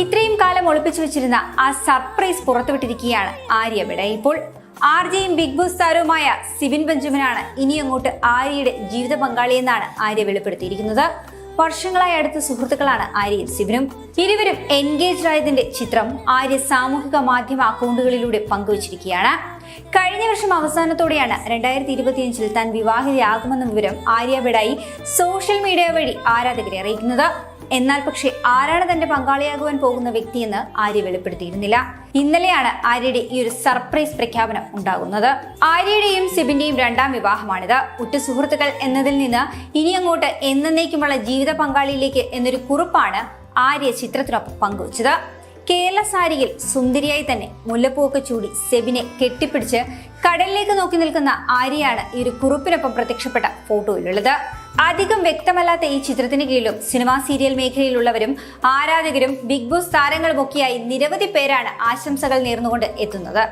ഇത്രയും കാലം ഒളിപ്പിച്ചു വെച്ചിരുന്ന ആ സർപ്രൈസ് പുറത്തുവിട്ടിരിക്കുകയാണ് ആര്യ ബിഡ ഇപ്പോൾ ആർജയും ബിഗ് ബോസ് താരവുമായ സിബിൻ ബെഞ്ചമിനാണ് ഇനി അങ്ങോട്ട് ആര്യയുടെ ജീവിത പങ്കാളിയെന്നാണ് ആര്യ വെളിപ്പെടുത്തിയിരിക്കുന്നത്. വർഷങ്ങളായി അടുത്ത സുഹൃത്തുക്കളാണ് ആര്യയും സിബിനും. ഇരുവരും എൻഗേജ്ഡ് ആയതിന്റെ ചിത്രം ആര്യ സാമൂഹിക മാധ്യമ അക്കൗണ്ടുകളിലൂടെ പങ്കുവച്ചിരിക്കുകയാണ്. കഴിഞ്ഞ വർഷം അവസാനത്തോടെയാണ് രണ്ടായിരത്തി ഇരുപത്തിയഞ്ചിൽ താൻ വിവാഹിതയാകുമെന്ന വിവരം ആര്യ ബിഡായി സോഷ്യൽ മീഡിയ വഴി ആരാധകരെ അറിയിക്കുന്നത്. എന്നാൽ പക്ഷേ ആരാണ് തന്റെ പങ്കാളിയാകുവാൻ പോകുന്ന വ്യക്തിയെന്ന് ആര്യ വെളിപ്പെടുത്തിയിരുന്നില്ല. ഇന്നലെയാണ് ആര്യയുടെ ഈ ഒരു സർപ്രൈസ് പ്രഖ്യാപനം ഉണ്ടാകുന്നത്. ആര്യയുടെയും സിബിന്റെയും രണ്ടാം വിവാഹമാണിത്. ഉറ്റ സുഹൃത്തുക്കൾ എന്നതിൽ നിന്ന് ഇനി അങ്ങോട്ട് എന്നേക്കുമുള്ള ജീവിത പങ്കാളിയിലേക്ക് എന്നൊരു കുറിപ്പാണ് ആര്യ ചിത്രത്തിനൊപ്പം പങ്കുവച്ചത്. കേരള സാരിയിൽ സുന്ദരിയായി തന്നെ മുല്ലപ്പൂവൊക്കെ ചൂടി സെബിനെ കെട്ടിപ്പിടിച്ച് കടലിലേക്ക് നോക്കി നിൽക്കുന്ന ആര്യയാണ് ഈ ഒരു കുറിപ്പിനൊപ്പം പ്രത്യക്ഷപ്പെട്ട ഫോട്ടോയിലുള്ളത്. അധികം വ്യക്തമല്ലാത്ത ഈ ചിത്രത്തിന് കീഴിലും സിനിമാ സീരിയൽ മേഖലയിലുള്ളവരും ആരാധകരും ബിഗ് ബോസ് താരങ്ങളുമൊക്കെയായി നിരവധി പേരാണ് ആശംസകൾ നേർന്നുകൊണ്ട് എത്തുന്നത്.